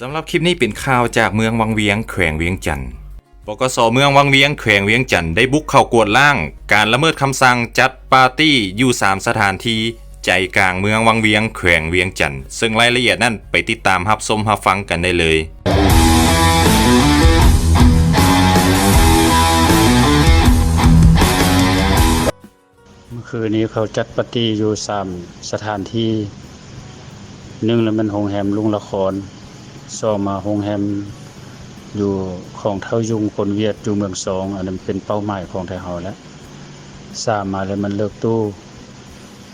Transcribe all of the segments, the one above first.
สำหรับคลิปนี้เป็นข่าวจากเมืองวังเวียงแขวงเวียงจันทร์ปกสเมืองวังเวียงแขวงเวียงจันทร์ได้บุกเข้ากวดล่าง การละเมิดคำสั่งจัดปาร์ตี้อยู่ 3 สถานที่ใจกลางเมืองวังเวียงแขวงเวียงจันทร์ซึ่งรายละเอียดนั้นไปติดตามรับชมรับฟังกันได้เลยเมื่อคืนนี้เขาจัดปาร์ตี้อยู่สามสถานที่หนึ่งแล้วมันโรงแรมลุงละคร สองมาโรงแรมอยู่ของเท่ายุงคนเวียดอยู่เมืองสองอันนั้นเป็นเป้าหมายของไทยเฮาแล้วสามมาแล้วมันเลิกตู้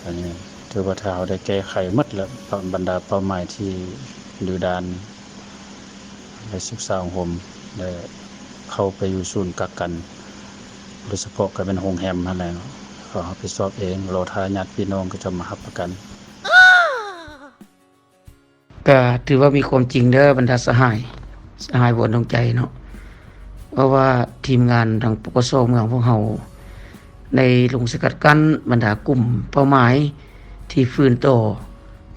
อันนี้ถือว่าไทยเฮาได้แก้ไขหมดแล้วบรรดาเป้าหมายที่ดูดานได้ศึกษาของผมได้เข้าไปอยู่ศูนย์กักกันโดยเฉพาะก็เป็นโรงแรมนั่นแหละเนาะเขารับผิดชอบเองรอทาญาติพี่น้องก็จะมารับประกัน ก็ถือว่ามีความจริงเด้อบรรดาสหาย สหายบนดวงใจเนาะเพราะว่าทีมงานทางปกสเมืองพวกเฮาในลงสกัดกั้นบรรดากลุ่มเป้าหมายที่ฟื้นต่อ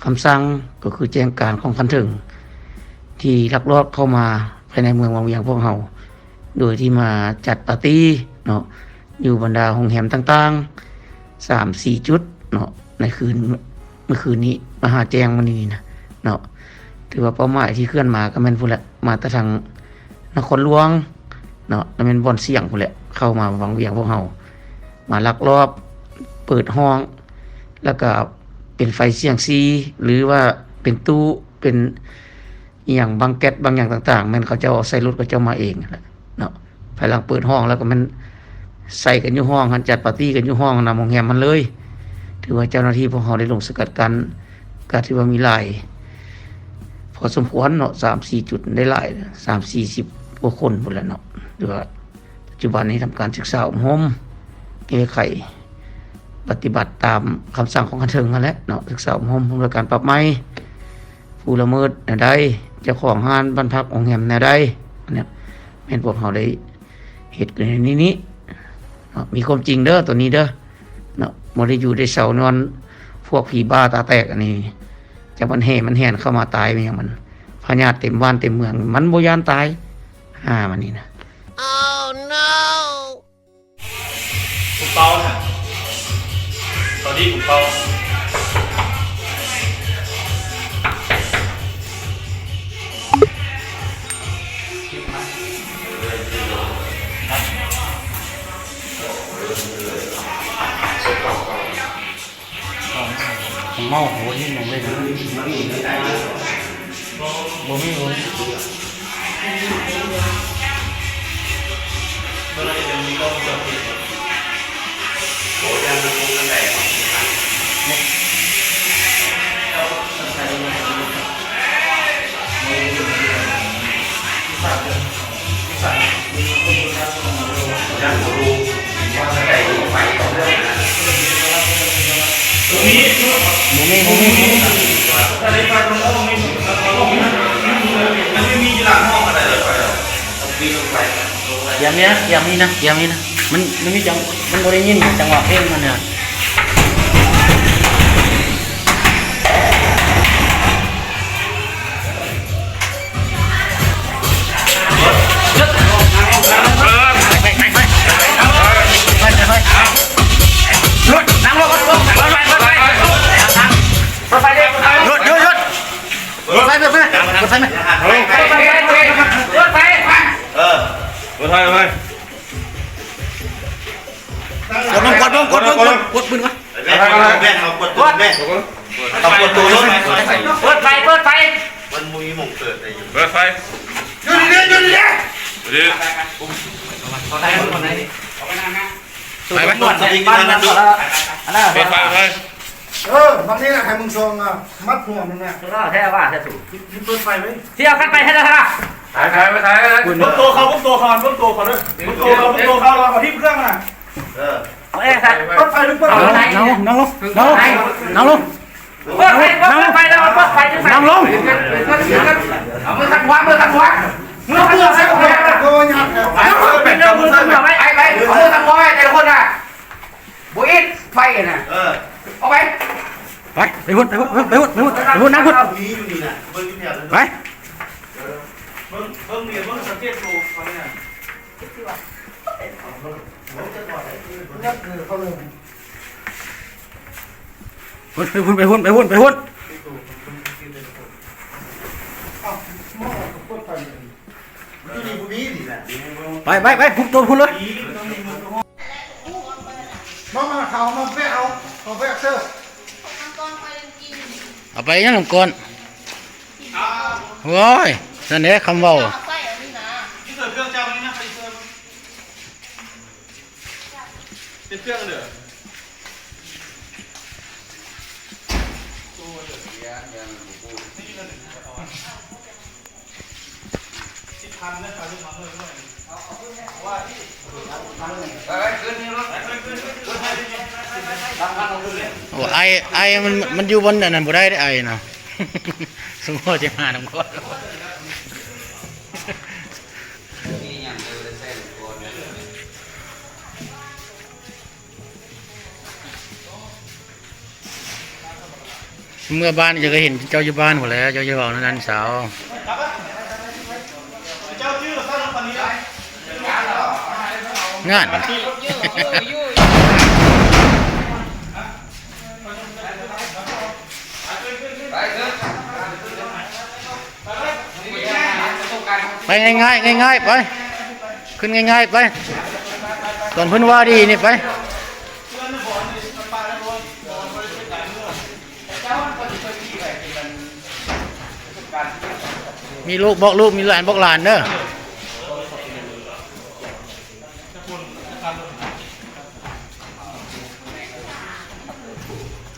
คำสั่งก็คือแจ้งการของคันถึง ที่ลักลอบเข้ามาภายในเมืองวังเวียงพวกเฮาโดยที่มาจัดปาร์ตี้เนาะอยู่บรรดาโรงแรมต่างๆสามสี่จุดเนาะในคืนเมื่อคืนนี้มาหาแจ้งมานี่นะ เนาะถือว่าเป้าหมายที่เคลื่อนมาก็แม่นพุ่นแหละมาแต่ทางนครหลวงเนาะแล้วแม่นบ่อนเสี่ยงพุ่นแหละเข้ามาวังเวียงพวกเฮามาลักลอบเปิดห้อง แล้วก็เป็นไฟเสียงซีหรือว่าเป็นตู้เป็นอย่างบางแก๊สบางอย่างต่างๆแม่นเขาจะเอาใส่รถก็จะเอามาเองเนาะภายหลังเปิดห้องแล้วก็มันใส่กันอยู่ห้องกันจัดปาร์ตี้กันอยู่ห้องนำโรงแรมมันเลย ถือว่าเจ้าหน้าที่พวกเขาได้ลงสกัดกันก็ถือว่ามีหลาย อสมควรเนาะสามสี่จุดได้หลายสามสี่สิบกว่าคนหมดแล้วเนาะหรือว่าปัจจุบันนี้ทำการศึกษาอบรมแก้ไขปฏิบัติตามคำสั่งของคันเทิงนั่นแหละเนาะศึกษาอบรมโดยการปรับไม้ผู้ละเมิดแนวใดเจ้าของห้านบ้านพักองแหมแนวใดเนี้ยแม่นพวกเขาได้เหตุเกิดในนี้นี้เนาะมีความจริงเด้อตัวนี้เด้อเนาะบ่ได้อยู่ได้เสานอนพวกผีบ้าตาแตกอันนี้ จะมันแห่มันแห่นเข้ามาตายมันอย่างมันพญาติเต็มบ้านเต็มเมือง มันโบยานตายห้ามันนี่นะผมเป้าน่ะตอนนี้ผมเป้า เมื่อไรจะมีกล้องวงจรปิดโอ้ยังมันคงกันแหละยังรู้ว่าใส่ไฟเรื่องนะตรงนี้บ่มีบ่มีบ่มีถ้าได้ไฟตรงห้องนี้ อย่างนี้นะอย่างนี้นะอย่างนี้นะมันมันมีจังมันบริยินจังหวะเพลงมันเนี่ย กดลงกดลงกดลงกดกดปืนวะแม่แม่เอากดตัวแม่เอากดตัวรถเปิดไฟเปิดไฟมันมุ้ยมงเกิดอะไรอยู่เปิดไฟหยุดดิหยุดดิเดี๋ยวไปไหมบ้านบ้านนั้นก็แล้วอันนั้นเปิดไฟไปเออบางทีนะให้มึงทรงอะมัดหัวมึงอะแท้ว่าแท้ถูกเปิดไฟไว้เที่ยวกันไปให้แล้วค่ะถ่ายถ่ายไปถ่ายนะเบิ้งตัวเขาเบิ้งตัวเขาเบิ้งตัวเขาด้วยเบิ้งตัวเขาเบิ้งตัวเขาเราขอที่เครื่องอะ เออเอาเอ้ใส่เปิดไฟรือเปิดไฟนั่งลงนั่งลงนั่งลงนั่งลงเปิดไฟเปิดไฟแล้วเปิดไฟนั่งลงเอามือทักหัวมือทักหัวมือทักหัวใส่หัวโกนยัดเนี่ยเอเป็นเรื่องมือไหมไปไปมือทักหัวไว้แต่ละคนอะบุอิดไฟน่ะเออเอาไปไปไปหุ่นไปหุ่นไปหุ่นไปหุ่นไปหุ่นนั่งหุ่นไปเบิ้งเบิ้งเรียเบิ้งสังเกตดูเขาเนี่ย พุ่นไปพุ่นไปพุ่นไปพุ่นไปพุ่นไปไปไปพุ่นตัวพุ่นเลยมามาเขามาแวะเอาเอาแวะเสื้อเอาไปยังลำก่อนโว้ยนั่นแหละคำเว้า ที่เกิดเครื่องเจ้าวันนี้นะใครเชิญ เป็นเครื่องเหรอพันนะครับลูกมาเพิ่มด้วยว่าที่ไปขึ้นนี่รถไปขึ้นขึ้นขึ้นให้ดิทำงานลงขึ้นเลยโอ้ไอไอมันมันอยู่บนนั้นบ่ได้ได้ไอนะสมมติจะมาน้ำก่อน เมื่อบ้านจะก็เห็นเจ้าอยู่บ้านหมดแล้ว เจ้าอยู่บ้านนั้นสาวเจ้าชื่อเราสร้างตอนได้งานไปง่ายๆง่ายๆไป ขึ้นง่ายๆไปตอนเพิ่นว่าดีนี่ไป มีลูกบอกลูกมีหลานบอกหลานเด้อ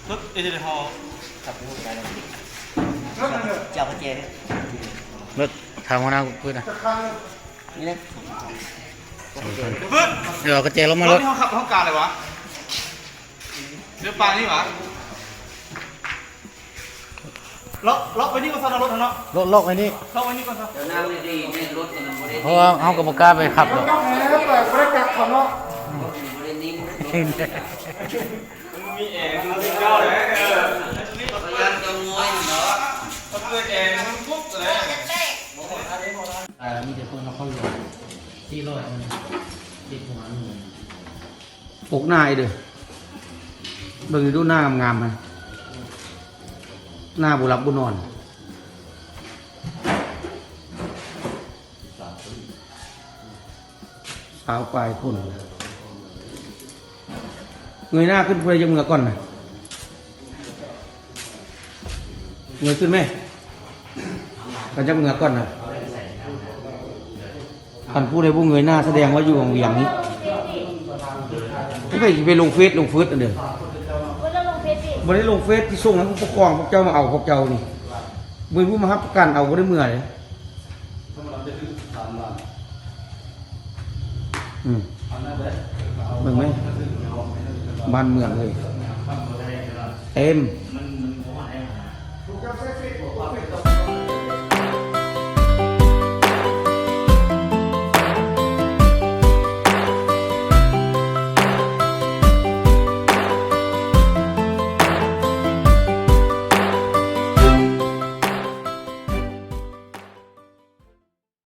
รถเอเจนต์ฮอลรถทางหัวหน้าพูดนะเพื่อนเดี๋ยวเอากระเจลงรมาถรถที่เขาขับเขาการเลยวะเรือปลานี่หวะ ล็อกล็อกไว้นี่ก่อนซะนะรถเนาะรถลอกไอ้นี่ล็อกไว้นี่ก่อนซะเพราะว่าเขากับกล้าไปขับหรอกต้องแหนไปบริจาคเขาเนาะมีแอร์ดูเจ้าเลยเออพยายามจะงวยเนาะเขาเกิดแอร์มันปุ๊บเลยอ่ามีแต่คนเราเข้าอยู่ที่รอดเอาเนี่ยติดหัวหนึ่งปกหน้าไอ้เด้อเบิ่งดูหน้างามๆมัน หน้าบุรับบุนอนสาวปลายคนเงยหน้าขึ้นเพื่อจะมือก่อนนะเงยขึ้นไหมก็จะมือก่อนนะคันผู้ใดผู้เงยหน้าแสดงว่าอยู่ของเวียงนี้ไม่ไปไปลงเฟซลงเฟซอันเดียว บริลงเฟซที่ส่งนั้นผู้ปกครองพวกเจ้ามาเอาพวกเจ้านี่มือผู้มาฮับประกันเอาบ่ได้เมื่อเลยอืมเบิ่งไหมบ้านเมืองเลยเต็ม